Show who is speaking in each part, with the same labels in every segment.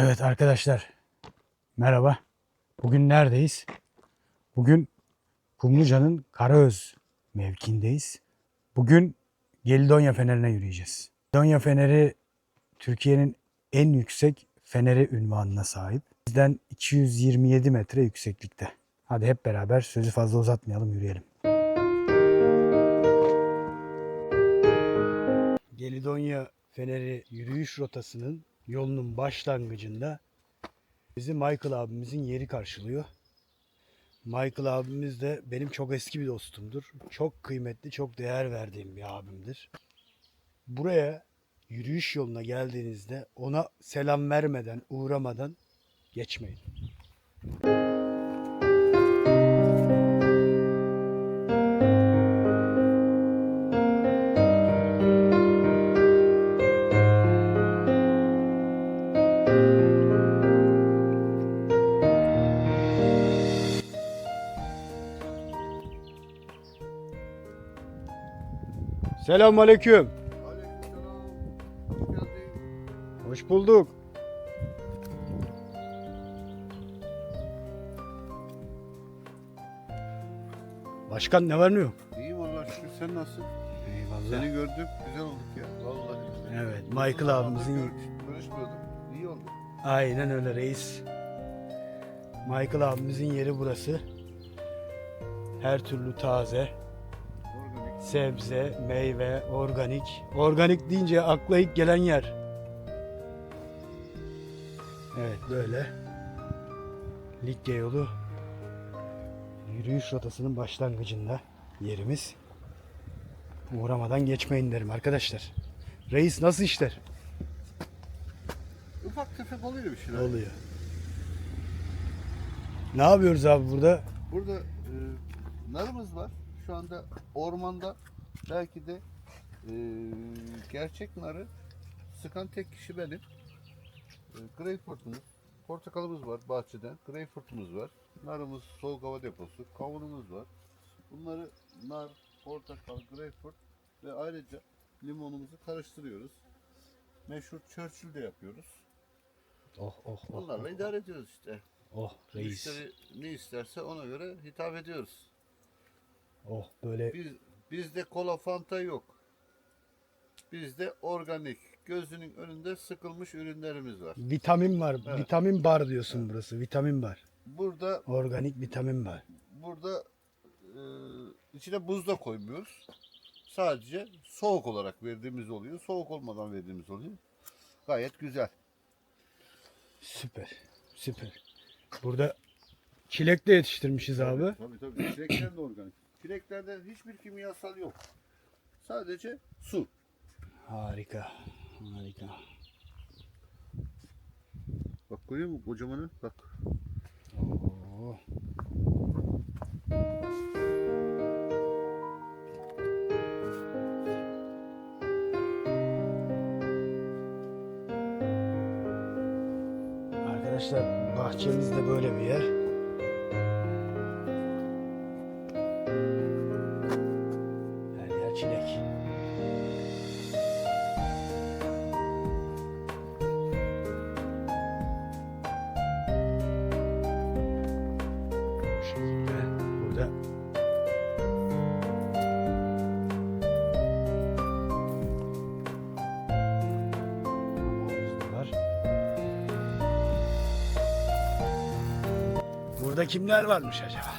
Speaker 1: Evet arkadaşlar. Merhaba. Bugün neredeyiz? Bugün Kumluca'nın Karaöz mevkindeyiz. Bugün Gelidonya Feneri'ne yürüyeceğiz. Gelidonya Feneri Türkiye'nin en yüksek feneri ünvanına sahip. Bizden 227 metre yükseklikte. Hadi hep beraber sözü fazla uzatmayalım yürüyelim. Gelidonya Feneri yürüyüş rotasının yolunun başlangıcında bizi Michael abimizin yeri karşılıyor. Michael abimiz de benim çok eski bir dostumdur. Çok kıymetli, çok değer verdiğim bir abimdir. Buraya yürüyüş yoluna geldiğinizde ona selam vermeden, uğramadan geçmeyin. Selamun aleyküm.
Speaker 2: Hoş
Speaker 1: bulduk. Başkan ne var ne yok?
Speaker 2: İyiyim Allah şükür. Sen nasılsın?
Speaker 1: Eyvallah.
Speaker 2: Seni gördük. Güzel olduk ya. Vallahi.
Speaker 1: Evet, Michael abimizin-
Speaker 2: görüş- Görüşmüyorduk. İyi oldu.
Speaker 1: Aynen öyle reis. Michael abimizin yeri burası. Her türlü taze. Sebze, meyve, organik. Organik deyince akla ilk gelen yer. Evet böyle. Likya yolu yürüyüş rotasının başlangıcında yerimiz. Uğramadan geçmeyin derim arkadaşlar. Reis nasıl işler?
Speaker 2: Ufak tefek oluyor bir şeyler.
Speaker 1: Oluyor. Ne yapıyoruz abi burada?
Speaker 2: Burada e, narımız var. Şu anda ormanda belki de e, gerçek narı sıkan tek kişi benim. E, greyfurtumuz, portakalımız var bahçede. Greyfurtumuz var. Narımız soğuk hava deposu. Kavunumuz var. Bunları nar, portakal, greyfurt ve ayrıca limonumuzu karıştırıyoruz. Meşhur Churchill de yapıyoruz.
Speaker 1: Oh oh oh.
Speaker 2: Bunlarla
Speaker 1: oh,
Speaker 2: idare ediyoruz işte.
Speaker 1: Oh reis.
Speaker 2: Müşteri ne isterse ona göre hitap ediyoruz.
Speaker 1: Oh böyle
Speaker 2: Biz, bizde kola fanta yok. Bizde organik, gözünün önünde sıkılmış ürünlerimiz var.
Speaker 1: vitamin var.
Speaker 2: Evet.
Speaker 1: Vitamin bar diyorsun burası. Vitamin bar.
Speaker 2: Burada
Speaker 1: Organik vitamin bar.
Speaker 2: burada e, içine buz da koymuyoruz. Sadece soğuk olarak verdiğimiz oluyor. Soğuk olmadan verdiğimiz oluyor. Gayet güzel.
Speaker 1: Süper. Süper. Burada çilek de yetiştirmişiz abi.
Speaker 2: Tabii tabii. Çilekler de organik. Çileklerde hiçbir kimyasal yok. Sadece su.
Speaker 1: Harika. Harika.
Speaker 2: Bak koyuyor mu kocamanı? Bak.
Speaker 1: Oo. Arkadaşlar bahçemiz de böyle bir yer. Burada kimler varmış acaba?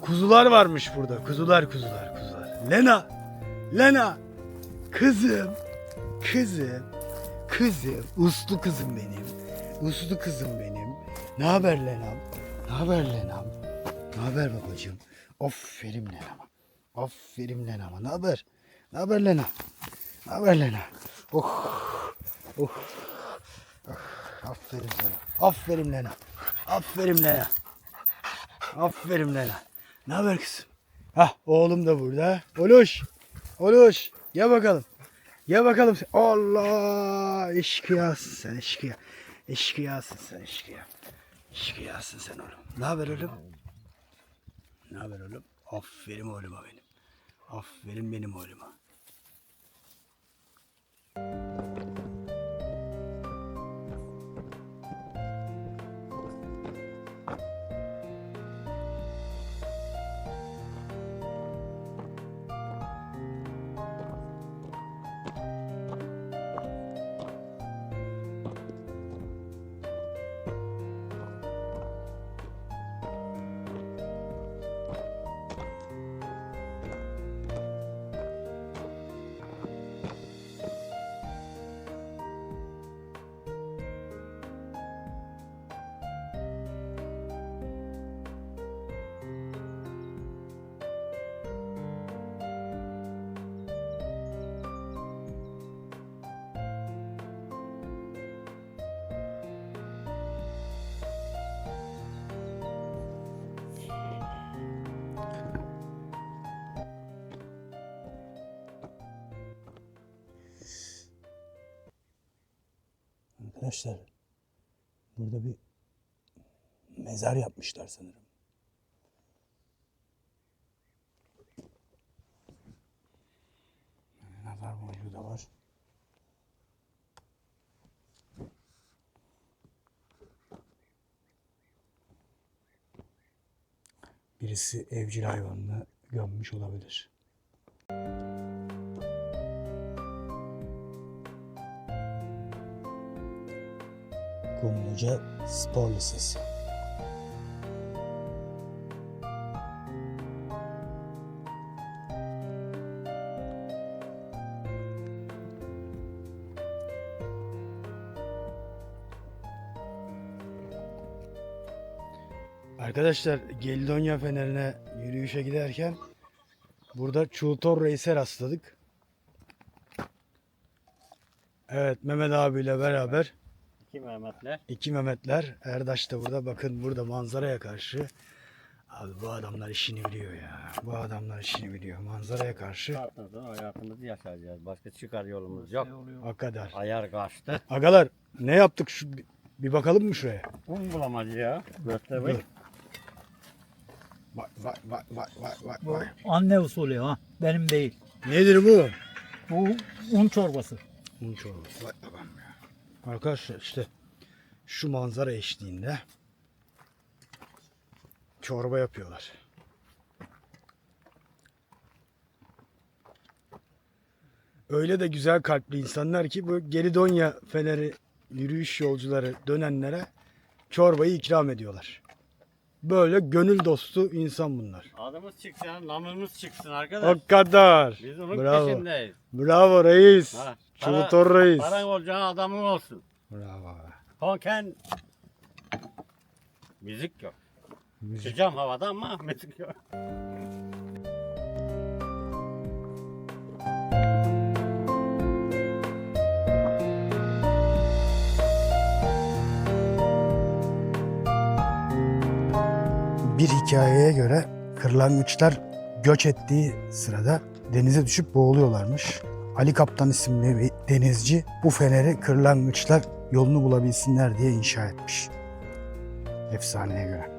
Speaker 1: Kuzular varmış burada. Kuzular, kuzular, kuzular. Lena! Lena! Kızım! Kızım! Kızım! Uslu kızım benim. Uslu kızım benim. Ne haber Lena'm? Ne haber Lena'm? Ne haber babacığım? Aferin Lena'ma. Aferin Lena'ma. Ne haber? Ne haber Lena? Ne haber Lena? Oh! Oh! oh. Aferin sana. Aferin Lena. Aferin Lena. Aferin Lena. Ne haber kızım? Hah oğlum da burada. Oluş. Oluş. Gel bakalım. Gel bakalım. Allah. Eşkıyasın sen eşkıya. Eşkıyasın sen eşkıya. Eşkıyasın sen oğlum. Ne haber oğlum? Ne haber oğlum? Aferin oğluma benim. Aferin benim oğluma. Arkadaşlar burada bir mezar yapmışlar sanırım. Nazar boncuğu da var. Birisi evcil hayvanını gömmüş olabilir. Kumluca Spor Lisesi. Arkadaşlar Gelidonya Feneri'ne yürüyüşe giderken burada Çultor Reis'e rastladık. Evet Mehmet abiyle beraber
Speaker 3: Mehmetler.
Speaker 1: iki Mehmetler Erdaş da burada bakın burada manzaraya karşı Abi bu adamlar işini biliyor ya. Bu adamlar işini biliyor. Manzaraya karşı
Speaker 3: Tatlıda hayatımızı yaşayacağız. Başka çıkar yolumuz yok.
Speaker 1: o kadar.
Speaker 3: Ayar kaçtı.
Speaker 1: Agalar ne yaptık şu bir bakalım mı şuraya?
Speaker 3: Un bulamacı ya. Göster bak.
Speaker 1: Vay vay vay vay vay vay
Speaker 4: Bu
Speaker 1: vay.
Speaker 4: anne usulü ha. Benim değil.
Speaker 1: Nedir bu?
Speaker 4: Bu un çorbası.
Speaker 1: Un çorbası. Vay babam ya. Arkadaşlar işte şu manzara eşliğinde çorba yapıyorlar. Öyle de güzel kalpli insanlar ki bu Gelidonya Feneri yürüyüş yolcuları dönenlere çorbayı ikram ediyorlar. Böyle gönül dostu insan bunlar.
Speaker 3: Adımız çıksın, namımız çıksın arkadaş.
Speaker 1: O kadar.
Speaker 3: Biz onun
Speaker 1: Bravo.
Speaker 3: peşindeyiz.
Speaker 1: Bravo reis.
Speaker 3: Ha,
Speaker 1: Çulutor reis.
Speaker 3: Paran olacağın adamın olsun.
Speaker 1: Bravo.
Speaker 3: Konken müzik yok.
Speaker 1: Müzik.
Speaker 3: Sıcağım havada ama müzik yok.
Speaker 1: Bir hikayeye göre kırlangıçlar göç ettiği sırada denize düşüp boğuluyorlarmış. Ali Kaptan isimli bir denizci bu feneri kırlangıçlar yolunu bulabilsinler diye inşa etmiş. Efsaneye göre.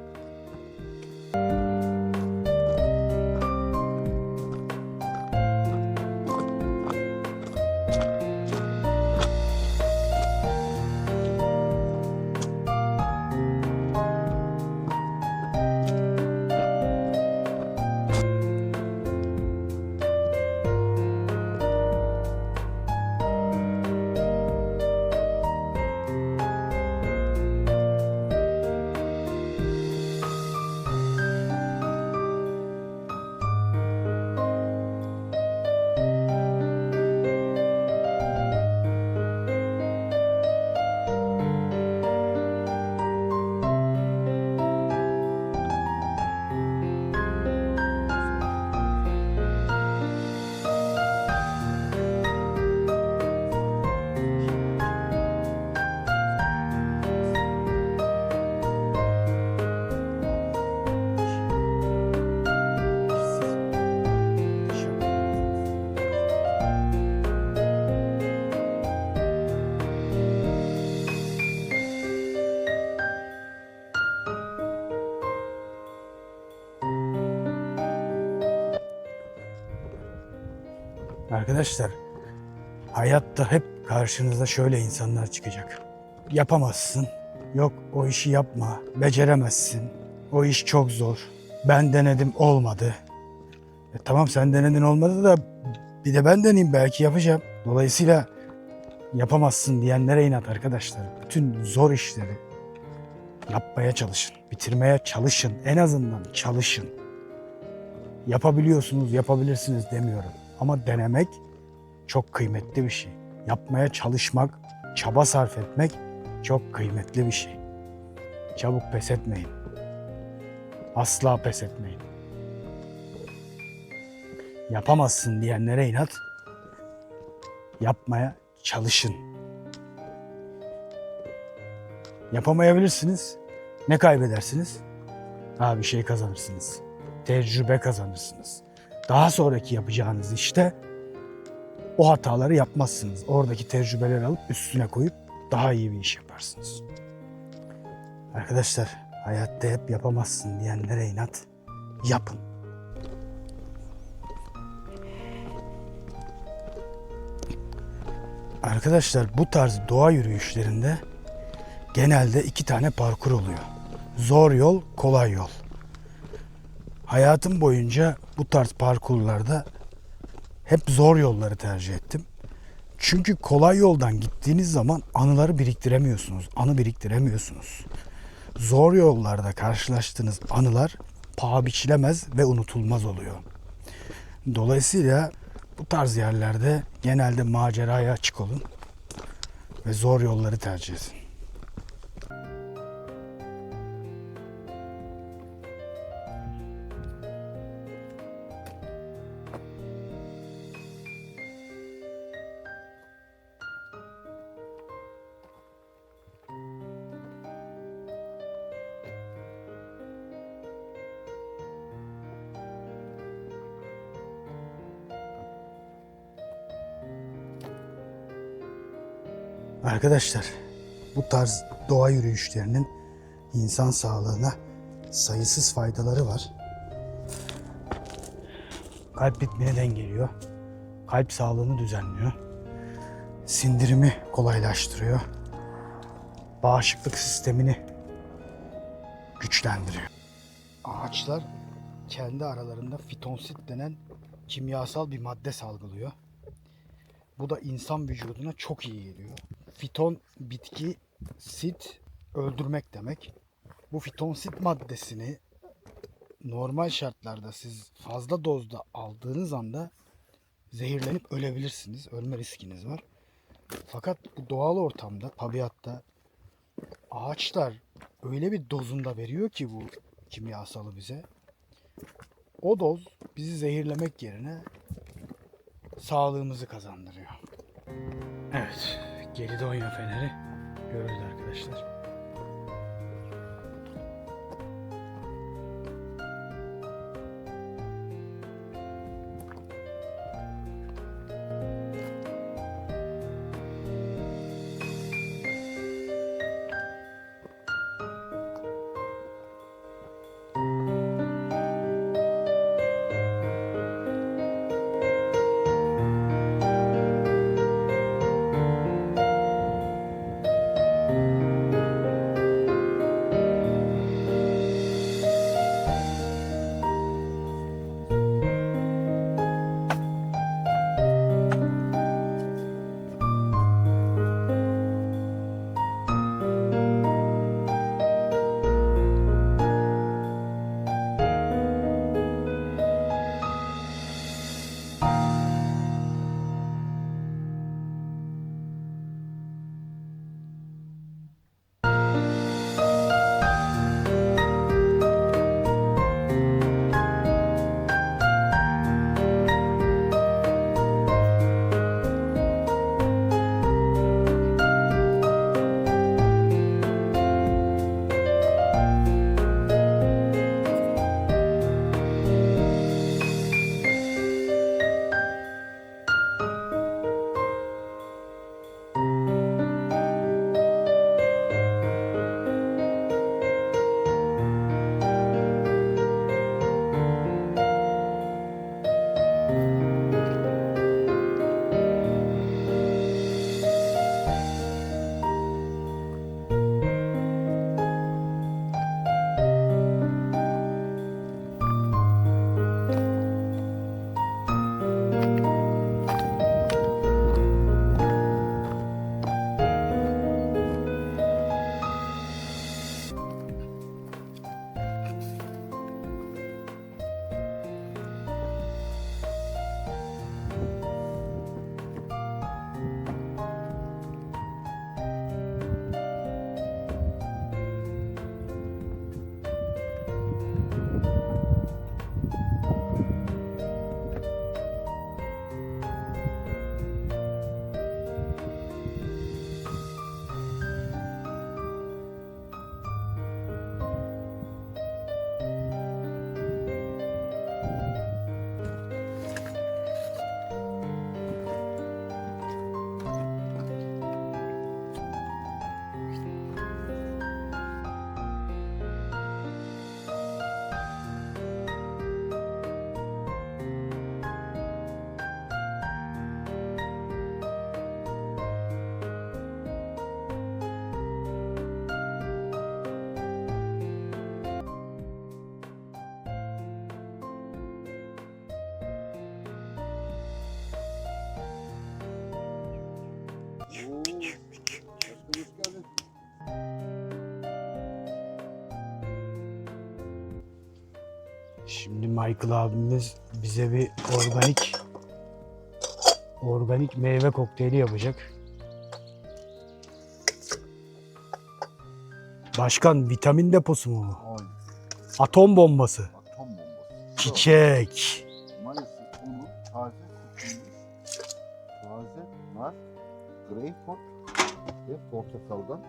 Speaker 1: Arkadaşlar hayatta hep karşınıza şöyle insanlar çıkacak. Yapamazsın. Yok o işi yapma. Beceremezsin. O iş çok zor. Ben denedim olmadı. E, tamam sen denedin olmadı da bir de ben deneyeyim belki yapacağım. Dolayısıyla yapamazsın diyenlere inat arkadaşlar. Bütün zor işleri yapmaya çalışın. Bitirmeye çalışın. En azından çalışın. Yapabiliyorsunuz, yapabilirsiniz demiyorum. Ama denemek çok kıymetli bir şey. Yapmaya çalışmak, çaba sarf etmek çok kıymetli bir şey. Çabuk pes etmeyin. Asla pes etmeyin. Yapamazsın diyenlere inat. Yapmaya çalışın. Yapamayabilirsiniz. Ne kaybedersiniz? Ha bir şey kazanırsınız. Tecrübe kazanırsınız. Daha sonraki yapacağınız işte o hataları yapmazsınız. Oradaki tecrübeleri alıp üstüne koyup daha iyi bir iş yaparsınız. Arkadaşlar hayatta hep yapamazsın diyenlere inat yapın. Arkadaşlar bu tarz doğa yürüyüşlerinde genelde iki tane parkur oluyor. Zor yol, kolay yol. Hayatım boyunca bu tarz parkurlarda hep zor yolları tercih ettim. Çünkü kolay yoldan gittiğiniz zaman anıları biriktiremiyorsunuz. Anı biriktiremiyorsunuz. Zor yollarda karşılaştığınız anılar paha biçilemez ve unutulmaz oluyor. Dolayısıyla bu tarz yerlerde genelde maceraya açık olun ve zor yolları tercih edin. Arkadaşlar bu tarz doğa yürüyüşlerinin insan sağlığına sayısız faydaları var. Kalp ritmini dengeliyor. Kalp sağlığını düzenliyor. Sindirimi kolaylaştırıyor. Bağışıklık sistemini güçlendiriyor. Ağaçlar kendi aralarında fitonsit denen kimyasal bir madde salgılıyor. Bu da insan vücuduna çok iyi geliyor. Fiton bitki sit öldürmek demek. Bu fitonsit maddesini normal şartlarda siz fazla dozda aldığınız anda zehirlenip ölebilirsiniz. Ölme riskiniz var. Fakat bu doğal ortamda, tabiatta ağaçlar öyle bir dozunda veriyor ki bu kimyasalı bize. O doz bizi zehirlemek yerine sağlığımızı kazandırıyor. Evet, geride oyna feneri görüldü arkadaşlar. Şimdi Michael abimiz bize bir organik organik meyve kokteyli yapacak. Başkan vitamin deposu mu? bu?
Speaker 2: Aynen.
Speaker 1: Atom bombası.
Speaker 2: Atom bombası.
Speaker 1: Çiçek.
Speaker 2: Maalesef onu taze sıkılmış, taze nar, greyfurt ve portakaldan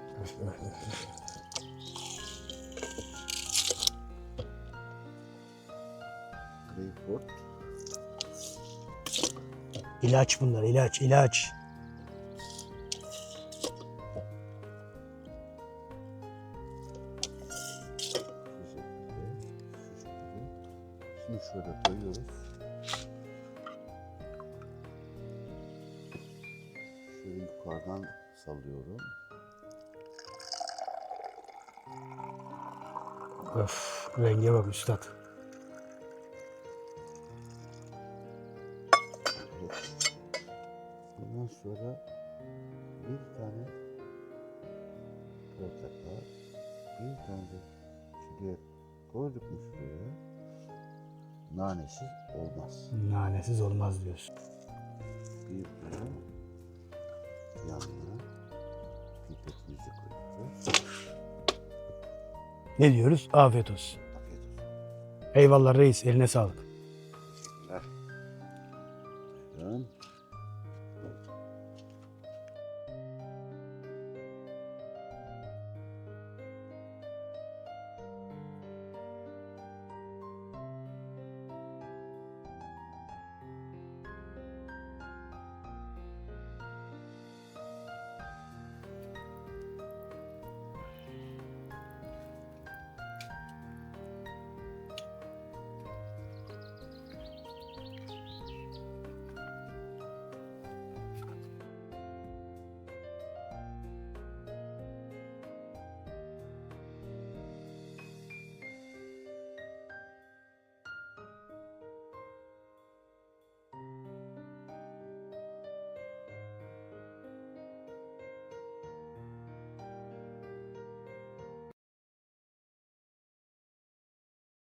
Speaker 1: İlaç bunlar ilaç ilaç.
Speaker 2: Şimdi şöyle koyuyoruz. Şöyle yukarıdan salıyorum.
Speaker 1: Öf renge bak üstad.
Speaker 2: Sonra bir tane portakal, bir tane de şuraya koyduk mu şuraya nanesiz olmaz.
Speaker 1: Nanesiz olmaz diyorsun.
Speaker 2: Bir tane yanına pipetimizi koyuyoruz.
Speaker 1: Ne diyoruz? Afiyet olsun.
Speaker 2: Afiyet olsun.
Speaker 1: Eyvallah reis eline sağlık. Teşekkürler. Buyurun.